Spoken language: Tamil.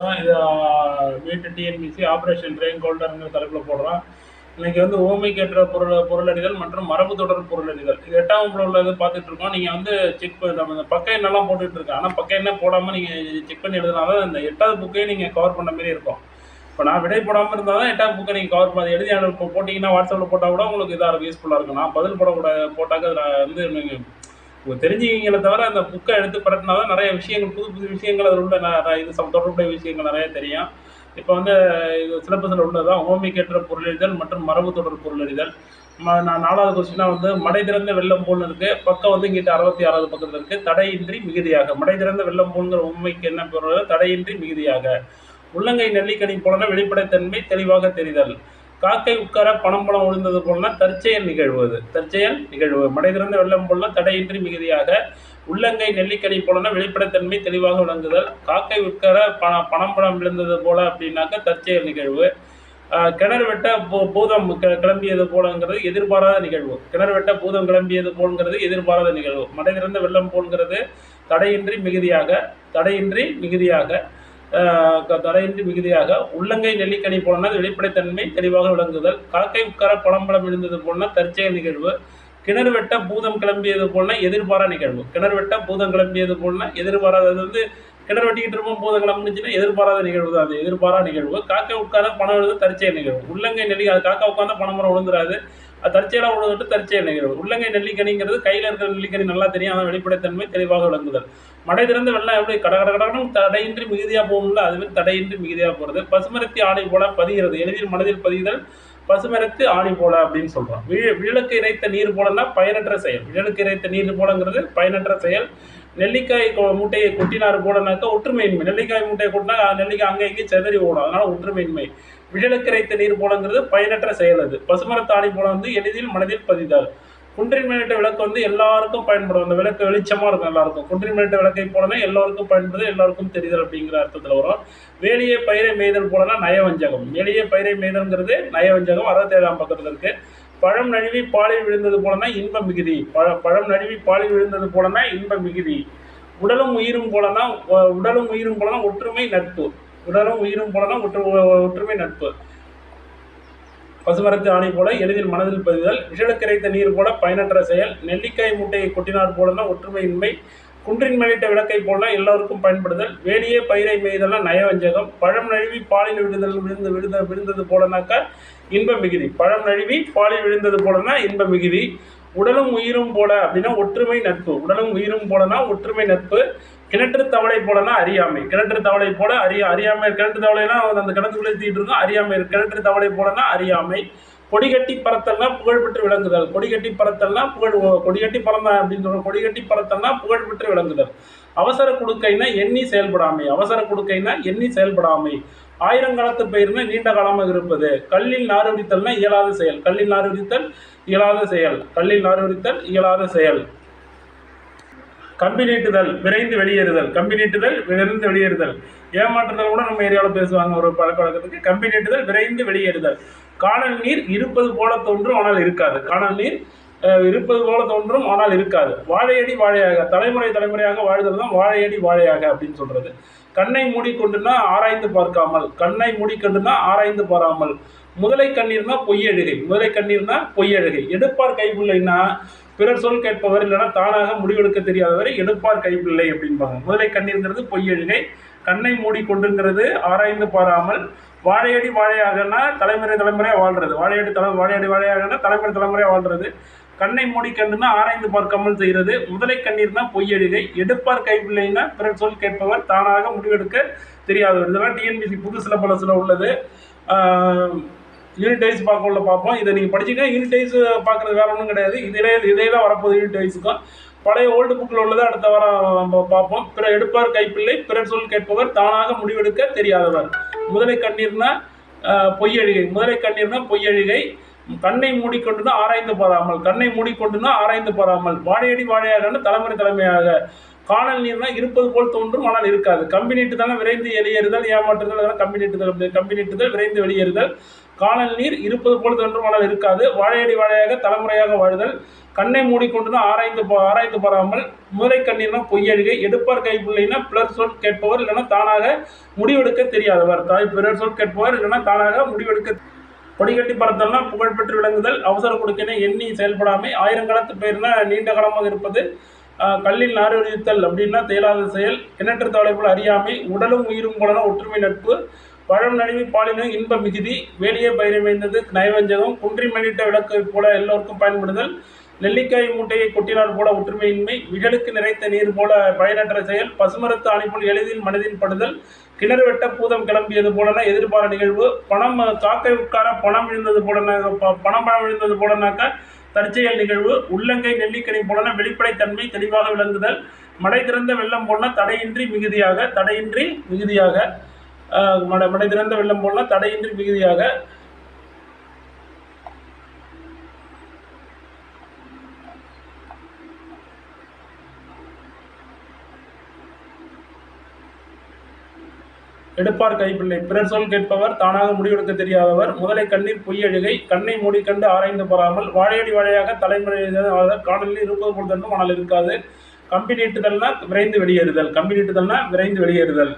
இது வீட்டு டிஎன்பிசி ஆப்ரேஷன் ட்ரெயின் கோல்டர்ங்கிற தலைப்பில் போடுறோம். இன்னைக்கு வந்து ஓமைக்கேற்ற பொருள் பொருளறிதல் மற்றும் மரபு தொடர் பொருளறிதல் இது எட்டாம் வகுப்புல உள்ளது பார்த்துட்டு இருக்கோம். நீங்கள் வந்து செக் நம்ம இந்த பக்க எண்ணெல்லாம் போட்டுட்டு இருக்கோம் ஆனால் பக்க எண்ணெய் போடாமல் நீங்கள் செக் பண்ணி எழுதினால இந்த எட்டாவது புக்கையும் நீங்கள் கவர் பண்ண மாதிரி இருக்கும். இப்போ நான் விடை போடாமல் இருந்தால் தான் எட்டாவது புக்கை நீங்கள் கவர் பண்ணி எழுதி அனுப்ப போட்டிங்கன்னா வாட்ஸ்அப்பில் போட்டால் கூட உங்களுக்கு இதாக இருக்கும் யூஸ்ஃபுல்லாக இருக்கும். நான் பதில் போடக்கூட போட்டாக்க அதில் வந்து நீங்கள் தெரிஞ்சுக்கிங்களே தவிர அந்த புக்கை எடுத்து பரட்டினா தான் நிறைய விஷயங்கள் புது புது விஷயங்கள் அதில் உள்ள ந- இது தொடர்புடைய விஷயங்கள் நிறைய தெரியும். இப்போ வந்து இது சிலபஸில் உள்ளதான் ஹோமிக்கேற்ற பொருளறிதல் மற்றும் மரபு தொடர் பொருளறிதல். ம- நான் நாலாவது கொஸ்டினாக வந்து மடை திறந்த வெள்ளம் போல்னு இருக்குது பக்கம் வந்து இங்கிட்ட அறுபத்தி ஆறாவது பக்கத்தில் இருக்குது தடையின்றி மிகுதியாக. மடை திறந்த வெள்ளம் போல்ங்கிற உண்மைக்கு என்ன பொருள்? தடையின்றி மிகுதியாக. உள்ளங்கை நெல்லிக்கனி போலன வெளிப்படைத்தன்மை தெளிவாக தெரிதல். காக்கை உட்கார பணம் பணம் விழுந்தது போலனா தற்செயல் நிகழ்வு அது. தற்செயல் நிகழ்வு. மடை திறந்த வெள்ளம் போலனா தடையின்றி மிகுதியாக. உள்ளங்கை நெல்லிக்கனி போலனா வெளிப்படைத்தன்மை தெளிவாக விளங்குதல். காக்கை உட்கார பண பணம் பணம் விழுந்தது போல அப்படின்னாக்க தற்செயல் நிகழ்வு. கிணறு வெட்ட பூ- பூதம் க- கிளம்பியது போலங்கிறது எதிர்பாராத நிகழ்வு. கிணறு வெட்ட பூதம் கிளம்பியது போலங்கிறது எதிர்பாராத நிகழ்வு. மடை திறந்த வெள்ளம் போல்ங்கிறது தடையின்றி மிகுதியாக தடையின்றி மிகுதியாக. தடையின்றி மிகுதியாக. உள்ளங்கை நெல்லிக்கனி போலனா வெளிப்படைத்தன்மை தெளிவாக விளங்குதல். காக்கை உட்கார பழம்பழம் விழுந்தது போலனா தற்செயல் நிகழ்வு. கிணறு வெட்ட பூதம் கிளம்பியது போலனா எதிர்பாரா நிகழ்வு. கிணறு வெட்ட பூதம் கிளம்பியது போலனா எதிர்பாராதது வந்து கிணறு வெட்டிக்கிட்டு இருப்போம் பூதம் கிளம்புனுச்சுன்னா எதிர்பாராத நிகழ்வு தான். அது எதிர்பாரா நிகழ்வு. காக்கை உட்கார பணம் விழுது தற்செயல் நிகழ்வு. உள்ளங்கை நெல்லி அது காக்கா உட்காந்தா பணம் மரம் விழுந்துராது. அது தற்செயலாக விழுந்துட்டு தற்செயல் நிகழ்வு. உள்ளங்கை நெல்லிக்கனிங்கிறது கையில் இருக்கிற நெல்லிக்கனி நல்லா தெரியும். ஆனால் வெளிப்படைத்தன்மை தெளிவாக விளங்குதல். மடை திறந்து வெள்ளம் எப்படி கட கட கடகடன்னு தடையின்றி மிகுதியாக போகணும்ல? அதுவே தடையின்றி மிகுதியாக போகிறது பசுமரத்தி ஆணை போல பதிகிறது. எளிதில் மனதில் பதிதல் பசுமரத்து ஆணி போல அப்படின்னு சொல்கிறோம் விழு விழலுக்கு இறைத்த நீர் போலன்னா பயனற்ற செயல். விழலுக்கு இறைத்த நீர் போலங்கிறது பயனற்ற செயல். நெல்லிக்காய் மூட்டையை கொட்டினார் போலனாக்கா ஒற்றுமையின்மை. நெல்லிக்காய் மூட்டையை கொட்டினா நெல்லிக்காய் அங்கே இங்கே செதறி ஓடும். அதனால் ஒற்றுமையின்மை. விழலுக்கு இறைத்த நீர் போலங்கிறது பயனற்ற செயல் அது. பசுமரத்தாணி போல வந்து எளிதில் மனதில் பதிதால். குன்றின் மேலிட்ட விளக்கு வந்து எல்லாருக்கும் பயன்படும். அந்த விளக்கு வெளிச்சமாக இருக்கும் எல்லாருக்கும். குன்றின் மேலிட்ட விளக்கை போலனா எல்லாருக்கும் பயன்படுது எல்லாருக்கும் தெரிதல் அப்படிங்கிற அர்த்தத்தில் வரும். வேலியே பயிரை மேய்தல் போலனா நயவஞ்சகம். வேலியே பயிரை மேய்தல்ங்கிறது நயவஞ்சகம் அறுபத்தேழாம் பக்கத்தில் இருக்குது பழம் நழுவி பாலில் விழுந்தது போலனா இன்ப மிகுதி. பழ பழம் நழுவி பாலில் விழுந்தது போலனா இன்ப மிகுதி. உடலும் உயிரும் போலனா உடலும் உயிரும் போலனா ஒற்றுமை நட்பு. உடலும் உயிரும் போலனா ஒற்று ஒற்றுமை நட்பு. பசுமரத்து ஆணை போல எளிதில் மனதில் பதிதல் விஷலுக்கிரைத்த நீர் போல பயனற்ற செயல் நெல்லிக்காய் மூட்டையை கொட்டினார் போலனா ஒற்றுமையின்மை குன்றின் மேலிட்ட விளக்கை போல எல்லோருக்கும் பயன்படுதல் வேலியே பயிரை மேய்தல்னா நயவஞ்சகம் பழம் நழுவி பாலில் விழுதல் விழுந்து விழுந்த விழுந்தது போலனாக்கா இன்ப மிகுதி. பழம் நழுவி பாலில் விழுந்தது போலனா இன்ப மிகுதி. உடலும் உயிரும் போல அப்படின்னா ஒற்றுமை நட்பு. உடலும் உயிரும் போலனா ஒற்றுமை நட்பு. கிணற்று தவளை போலனா அறியாமை. கிணற்று தவளை போல அறிய அறியாமை கிணற்று தவளைனா அந்த கிணத்துக்குள்ளே தீட்டு இருக்கும். அறியாமை கிணற்று தவளை போலனா அறியாமை. கொடிகட்டி பறத்தல்னா புகழ்பெற்று விளங்குதல். கொடிகட்டி பறத்தல்னா புகழ் கொடிகட்டி பறந்தான் அப்படின்னு சொல்றோம் கொடிகட்டி பறத்தல்னா புகழ்பெற்று விளங்குதல். அவசர கொடுக்கைனா எண்ணி செயல்படாமை. அவசர கொடுக்கைனா எண்ணி செயல்படாமை. ஆயிரங்காலத்து பயிர்னா நீண்ட காலமாக இருப்பது. கல்லில் நாறுவித்தல்னா இயலாத செயல். கல்லில் நாறுவித்தல் இயலாத செயல். கல்லில் நாறுவித்தல் இயலாத செயல். கம்பி நீட்டுதல் விரைந்து வெளியேறுதல். கம்பி நீட்டுதல் விரைந்து வெளியேறுதல். ஏமாற்றுதல் கூட நம்ம ஏரியாவில் பேசுவாங்க ஒரு பழக்க வழக்கத்துக்கு. கம்பி நீட்டுதல் விரைந்து வெளியேறுதல். காணல் நீர் இருப்பது போல தோன்றும் ஆனால் இருக்காது. காணல் நீர் இருப்பது போல தோன்றும் ஆனால் இருக்காது. வாழையடி வாழையாக. தலைமுறை தலைமுறையாக வாழ்தல் தான் வாழையடி வாழையாக அப்படின்னு சொல்றது. கண்ணை மூடிக்கொண்டுனா ஆராய்ந்து பார்க்காமல். கண்ணை மூடிக்கொண்டுனா ஆராய்ந்து பாராமல். முதலை கண்ணீர்னா பொய்யழுகை. முதலை கண்ணீர்னா பொய்யழுகை. எடுப்பார் கைப்பிள்ளைன்னா பிறர் சொல் கேட்பவர் இல்லைன்னா தானாக முடிவெடுக்க தெரியாதவர் எடுப்பார் கைப்பிள்ளை அப்படிம்பாங்க. முதலை கண்ணீர்ங்கிறது பொய்யழுகை. கண்ணை மூடி கொண்டுங்கிறது ஆராய்ந்து பாராமல். வாழையடி வாழையாகனா தலைமுறை தலைமுறையாக வாழ்றது. வாழையடி தலை வாழையடி வாழையாகனா தலைமுறை தலைமுறையாக வாழ்றது. கண்ணை மூடிக்கண்டுனா ஆராய்ந்து பார்க்காமல் செய்கிறது. முதலை கண்ணீர்னா பொய்யழுகை. எடுப்பார் கைப்பிள்ளைன்னா பிறர் சொல் கேட்பவர் தானாக முடிவெடுக்க தெரியாதவர். இதெல்லாம் டிஎன்பிசி புது சிலபஸில் உள்ளது. யூனிட் வைஸ் பார்க்கல பார்ப்போம். இதை நீங்கள் படிச்சீங்கன்னா யூனிட் வைஸ் பார்க்குறது வேற ஒன்றும் கிடையாது. இதிலே இதே தான் வரப்போகுது யூனிட் வைஸுக்கும் பழைய ஓல்டு புக்கில் உள்ளதை அடுத்த வாரம் நம்ம பார்ப்போம். பிற எடுப்பார் கைப்பிள்ளை பிறர் சொல் கேட்பவர் தானாக முடிவெடுக்க தெரியாதவர். முதலை கண்ணீர்னா ஆஹ், பொய்யழிகை. முதலை கண்ணீர்னா பொய்யழிகை. கண்ணை மூடிக்கொண்டுனா ஆராய்ந்து பாராமல் கண்ணை மூடிக்கொண்டுனா ஆராய்ந்து பாராமல் வாழையடி வாழையாக தலைமுறை தலைமையாக. காணல் நீர்னா இருப்பது போல் தோன்றும் ஆனால் இருக்காது. கம்பி தானே விரைந்து வெளியேறுதல் ஏமாற்றுதல் அதெல்லாம் கம்பி நீட்டுதல் கம்பி நீட்டுதல் விரைந்து வெளியேறுதல். காணல் நீர் இருப்பது போல் தோன்றும் ஆனால் இருக்காது. வாழையடி வாழையாக தலைமுறையாக வாழ்தல். கண்ணை மூடிக்கொண்டு ஆராய்ந்து பா- ஆராய்ந்து பாராமல் முதலை கண்ணீர்னா பொய்யழுகை எடுப்பார் கைப்பிள்ளைனா பிறர் சொல் கேட்பவர் இல்லைன்னா தானாக முடிவெடுக்க தெரியாதவர். தாய் பிறர் சொல் கேட்பவர் இல்லைன்னா தானாக முடிவெடுக்க கொடிகட்டி பறத்தல்னா புகழ்பெற்று விளங்குதல் அவசர கொடுக்கினை எண்ணி செயல்படாமை ஆயிரங்காலத்து பெயர்னா நீண்ட காலமாக இருப்பது கல்லில் நார் அப்படின்னா தேலாத செயல் கிணற்று தவளை போல் அறியாமை உடலும் உயிரும் போலன ஒற்றுமை நட்பு பழம் நடுவி பாலினும் இன்ப மிகுதி வேலியே பயிரமைந்தது நயவஞ்சகம் குன்றி மணிட்ட விளக்கு போல எல்லோருக்கும் பயன்படுதல் நெல்லிக்காய் மூட்டையை கொட்டினால் போல ஒற்றுமையின்மை விழலுக்கு நிறைத்த நீர் போல பயனற்ற செயல் பசுமரத்து ஆணைப்போல் எளிதில் மனதின் படுதல் கிணறு வெட்ட பூதம் கிளம்பியது போலன எதிர்பார நிகழ்வு பணம் காக்கை உட்கார பணம் விழுந்தது போலன ப- பணம் பணம் விழுந்தது போலனாக்க தற்செயல் நிகழ்வு உள்ளங்கை நெல்லிக்கணி போலன வெளிப்படைத்தன்மை தெளிவாக விளங்குதல் மடை திறந்த வெள்ளம் போன தடையின்றி மிகுதியாக தடையின்றி மிகுதியாக மடை மடை திறந்த வெள்ளம் போல தடையின்றி மிகுதியாக எடுப்பார் கைப்பிள்ளை. பிறர் சொல் கேட்பவர் தானாக முடிவெடுக்க தெரியாதவர். முதலை கண்ணீர் பொய்யழுகை கண்ணை மூடிக்கண்டு ஆராய்ந்து போறாமல் வாழையடி வாழையாக தலைமுறை காணலில் இருப்பது போல் தண்டும் ஆனால் இருக்காது. கம்பி நீட்டுதல்னா விரைந்து வெளியேறுதல். கம்பி நீட்டுதல்னா விரைந்து வெளியேறுதல்.